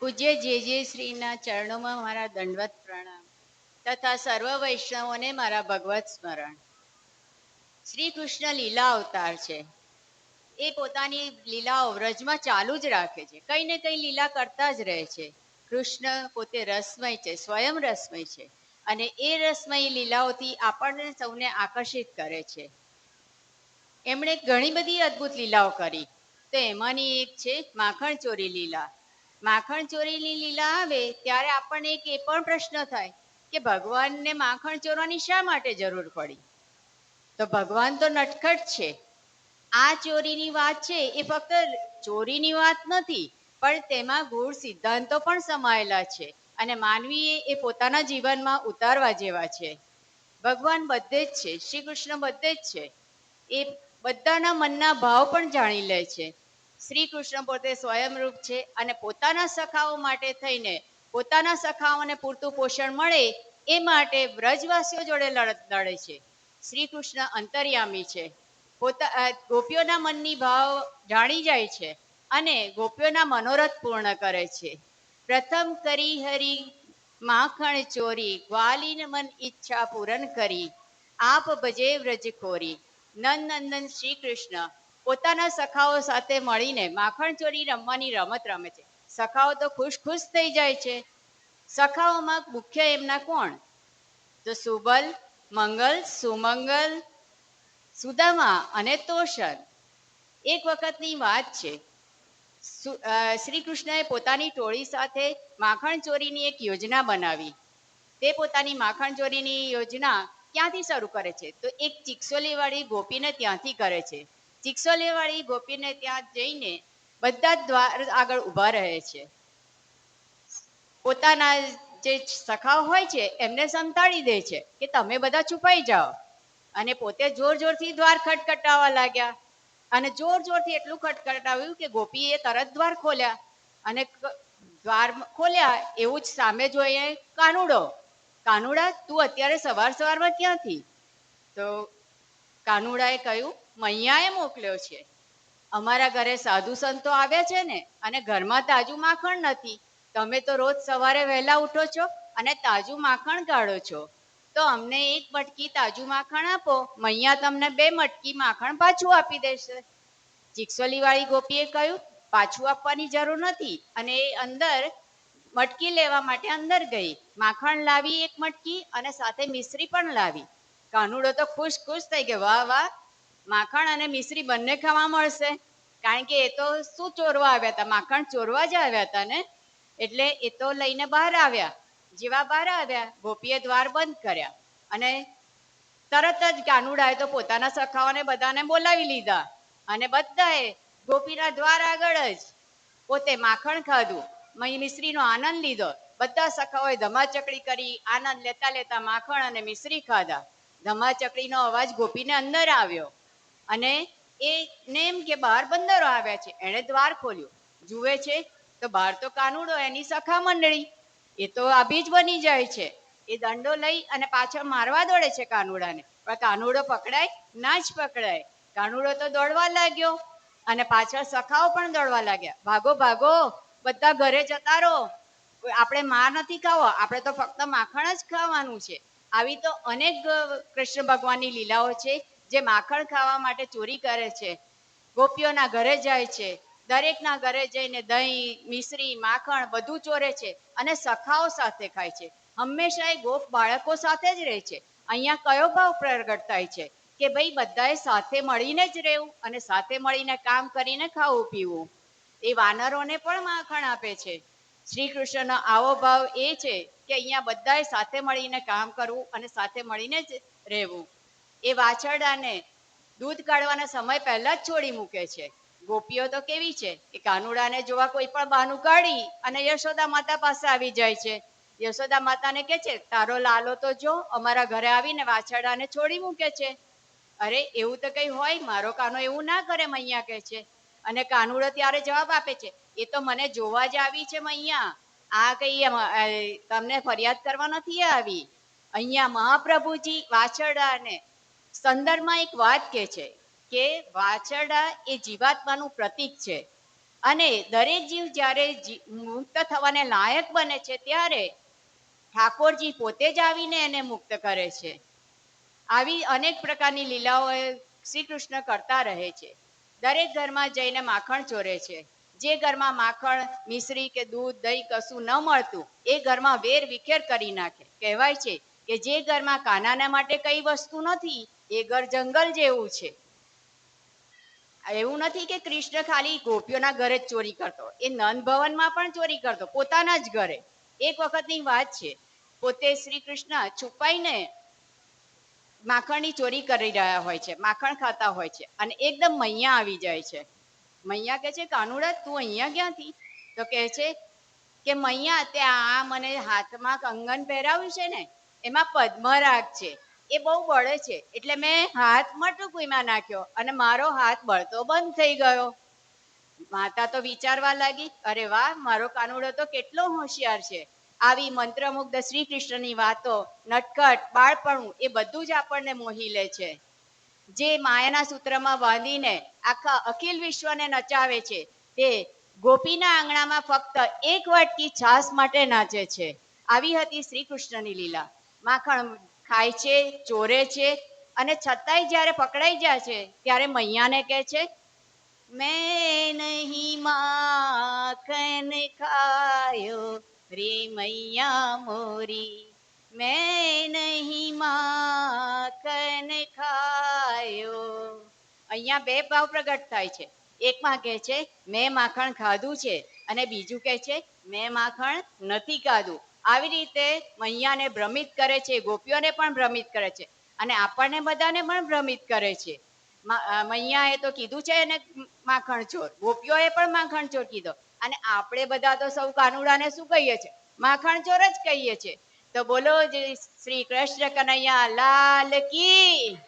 પૂજ્ય જે જે શ્રીના ચરણોમાં મારા દંડવત પ્રણામ તથા સર્વ વૈષ્ણવોને મારા ભગવત સ્મરણ. શ્રી કૃષ્ણ લીલા અવતાર છે. એ પોતાની લીલાઓ વ્રજમાં ચાલુ જ રાખે છે. કંઈ ને કંઈ લીલા કરતા જ રહે છે. કૃષ્ણ પોતે રસમય છે, સ્વયં રસમય છે અને એ રસમય લીલાઓથી આપણને સૌને આકર્ષિત કરે છે. એમણે ઘણી બધી અદ્ભુત લીલાઓ કરી. તો એમાંની એક છે માખણ ચોરી લીલા. માખણ ચોરીની લીલા આવે ત્યારે આપણને એક એ પણ પ્રશ્ન થાય કે ભગવાનને માખણ ચોરવાની શા માટે જરૂર પડી? તો ભગવાન તો નટખટ છે. આ ચોરીની વાત છે એ ફક્ત ચોરીની વાત નથી, પણ તેમાં ગૂઢ સિદ્ધાંતો પણ સમાયેલા છે અને માનવીએ એ પોતાના જીવનમાં ઉતારવા જેવા છે. ભગવાન બધે જ છે શ્રી કૃષ્ણ બધે જ છે. એ બધાના મનના ભાવ પણ જાણી લે છે. શ્રી કૃષ્ણ પોતે સ્વયંરૂપ છે અને પોતાના સખાઓ માટે થઈને પોતાના સખાઓને પૂરતું પોષણ મળે એ માટે વ્રજવાસીઓ જોડે લડત લડે છે. શ્રી કૃષ્ણ અંતર્યામી છે. પોતા ગોપીઓના મનની ભાવ જાણી જાય છે અને ગોપીઓના મનોરથ પૂર્ણ કરે છે. પ્રથમ કરી હરી માખણ ચોરી, ગ્વાલીન મન ઈચ્છા પૂરણ કરી, આપ ભજે વ્રજ ખોરી. નંદ નંદન શ્રી કૃષ્ણ પોતાના સખાઓ સાથે મળીને માખણ ચોરી રમવાની રમત રમે છે. સખાઓ તો ખુશ ખુશ થઈ જાય છે. સખાઓમાં મુખ્ય એમના કોણ? તો સુબલ, મંગલ, સુમંગલ, સુદામા અને તોષણ એક વખતની વાત છે. શ્રી કૃષ્ણએ પોતાની ટોળી સાથે માખણ ચોરીની એક યોજના બનાવી. તે પોતાની માખણ ચોરીની યોજના ક્યાંથી શરૂ કરે છે? તો એક ચિક્સોલીવાળી ગોપીને ત્યાંથી કરે છે. ચિક્સોલીવાળી ગોપીને ત્યાં જઈને બધા દ્વાર આગળ ઊભા રહે છે. પોતાના જે સખાઓ હોય છે, એમને સંતાડી દે છે કે તમે બધા છુપાઈ જાઓ. અને પોતે જોર જોરથી દ્વાર ખટખટાવા લાગ્યા. અને જોર જોરથી એટલું ખટખટાવ્યું કે ગોપીએ તરત દ્વાર ખોલ્યા. અને દ્વાર ખોલ્યા એવું જ સામે જોઈએ કાનુડો, કાનુડા, તું અત્યારે સવાર સવારમાં ક્યાંથી? તો કાનુડાએ કહ્યું મૈયાએ મોકલ્યો છે. અમારા ઘરે સાધુ સંતો આવ્યા છે ને, અને ઘરમાં તાજું માખણ નથી. તમે તો રોજ સવારે વહેલા ઉઠો છો અને તાજું માખણ કાઢો છો. તો અમને એક મટકી તાજું માખણ આપો, મૈયા તમને બે મટકી માખણ પાછું આપી દેશે. ચીકસોલીવાળી ગોપીએ કહ્યું, પાછું આપવાની જરૂર નથી. અને એ અંદર મટકી લેવા માટે અંદર ગઈ. માખણ લાવી એક મટકી અને સાથે મિશ્રી પણ લાવી. કાનુડો તો ખુશ ખુશ થઈ ગયો, વાહ વાહ માખણ અને મિશ્રી બંને ખાવા મળશે. કારણ કે એ તો શું ચોરવા આવ્યા હતા? માખણ ચોરવા જ આવ્યા હતા ને? એટલે એ તો લઈને બહાર આવ્યા. જેવા બહાર આવ્યા. ગોપીએ દ્વાર બંધ કર્યા. અને તરત જ કાનુડાએ તો પોતાના સખાઓને બધાને બોલાવી લીધા. અને બધાએ ગોપીના દ્વાર આગળ જ પોતે માખણ ખાધું. મિશ્રીનો આનંદ લીધો. બધા સખાઓએ ધમાચકડી કરી આનંદ લેતા લેતા માખણ અને મિશ્રી ખાધા. ધમાચકડીનો અવાજ ગોપીને અંદર આવ્યો. અને એ ને એમ કે બહાર બંદરો આવ્યા છે, એણે દ્વાર ખોલ્યું. જુએ છે તો બહાર તો કાનુડો, એની સખા મંડળી. એ તો આભી જ બની જાય છે. એ દંડો લઈ અને પાછળ મારવા દોડે છે કાનુડાને. પણ કાનુડો પકડાય, ના જ પકડાય. કાનુડો તો દોડવા લાગ્યો અને પાછળ સખાઓ પણ દોડવા લાગ્યા. ભાગો ભાગો, બધા ઘરે જતા રહો. આપણે માર નથી ખાવો, આપણે તો ફક્ત માખણ જ ખાવાનું છે. આવી તો અનેક કૃષ્ણ ભગવાનની લીલાઓ છે. જે માખણ ખાવા માટે ચોરી કરે છે, ગોપીઓના ઘરે જાય છે, દરેકના ઘરે જઈને દહીં, મિશ્રી, માખણ બધું ચોરે છે અને સખાઓ સાથે ખાય છે. હંમેશા એ ગોપ બાળકો સાથે જ રહે છે. અહીંયા કયો ભાવ પ્રગટ થાય છે? કે ભાઈ બધાએ સાથે મળીને જ રહેવું અને સાથે મળીને કામ કરીને ખાવું પીવું. એ વાનરોને પણ માખણ આપે છે. શ્રી કૃષ્ણનો આવો ભાવ એ છે કે અહીંયા બધાએ સાથે મળીને કામ કરવું અને સાથે મળીને જ રહેવું. એ વાછરડાને દૂધ કાઢવાના સમય પહેલા જ છોડી મૂકે છે. ગોપીઓ તો કેવી છે કે કાનુડાને જોવા કોઈ પણ બહાનું કાઢી અને યશોદા માતા પાસે આવી જાય છે. યશોદા માતાને કહે છે, તારો લાલો તો જો, અમારા ઘરે આવીને વાછરડાને છોડી મૂકે છે. અરે, એવું તો કઈ હોય? મારો કાનો એવું ના કરે, મૈયા કહે છે. અને કાનુડો ત્યારે જવાબ આપે છે, એ તો મને જોવા જ આવી છે, મૈયા. આ કઈ તમને ફરિયાદ કરવા નથી આવી? અહીંયા મહાપ્રભુજી વાછરડાને સંદર્ભમાં એક વાત કહે છે કે વાછરડા એ જીવાત્માનું પ્રતીક છે. અને દરેક જીવ જ્યારે મુક્ત થવાને લાયક બને છે ત્યારે ઠાકોરજી પોતે જ આવીને એને મુક્ત કરે છે. આવી અનેક પ્રકારની લીલાઓ શ્રી કૃષ્ણ કરતા રહે છે. દરેક ઘરમાં જઈને માખણ ચોરે છે. જે ઘરમાં માખણ, મિશ્રી કે દૂધ, દહીં કશું ન મળતું, એ ઘરમાં વેર વિખેર કરી નાખે. કહેવાય છે કે જે ઘરમાં કાનાના માટે કઈ વસ્તુ નથી, એ ઘર જંગલ જેવું છે. એવું નથી કે કૃષ્ણ ખાલી ગોપીઓના ઘરે જ ચોરી કરતો એ નંદ ભવનમાં પણ ચોરી કરતો, પોતાના જ ઘરે. એક વખતની વાત છે, પોતે શ્રી કૃષ્ણ છુપાઈને માખણની ચોરી કરી રહ્યા હોય છે, માખણ ખાતા હોય છે અને એકદમ મૈયા આવી જાય છે. મૈયા કહે છે, કાનુડા, તું અહીંયા ક્યાંથી? તો કહે છે કે, મૈયા, તે આ મને હાથમાં કંગન પહેરાવ્યું છે ને એમાં પદ્મરાગ છે. એ બહુ બળે છે. એટલે મેં હાથ મટુકીમાં નાખ્યો અને મારો હાથ બળતો બંધ થઈ ગયો. માતા તો વિચારવા લાગી, અરે વાહ, મારો કાનુડો તો કેટલો હોશિયાર છે. આવી મંત્રમુગ્ધ શ્રી કૃષ્ણની વાતો, નટખટ, બાળપણું, એ બધું જ આપણને મોહી લે છે. જે માયાના સૂત્રમાં બાંધીને આખા અખિલ વિશ્વને નચાવે છે, તે ગોપીના આંગણામાં ફક્ત એક વાટકી છાસ માટે નાચે છે. આવી હતી શ્રી કૃષ્ણની લીલા. માખણ ખાય છે, ચોરે છે અને છતાંય જ્યારે પકડાઈ જાય છે, ત્યારે મૈયાને કહે છે, મેં નહીં માખણ ખાયો રે મૈયા મોરી. મેં નહીં માખણ ખાયો. અહીંયા બે ભાવ પ્રગટ થાય છે. એકમાં કહે છે, મેં માખણ ખાધું છે. અને બીજું કહે છે, મેં માખણ નથી ખાધું. આવી રીતે મૈયાને ભ્રમિત કરે છે, ગોપીઓને પણ ભ્રમિત કરે છે અને આપણને બધાને પણ ભ્રમિત કરે છે. મૈયાએ તો કીધું છે એને માખણ ચોર, ગોપીઓએ પણ માખણ ચોર કીધો. અને આપણે બધા તો સૌ કાનુડાને શું કહીએ છીએ માખણ ચોર જ કહીએ છીએ તો બોલો જે શ્રી કૃષ્ણ કનૈયા, લાલ કી!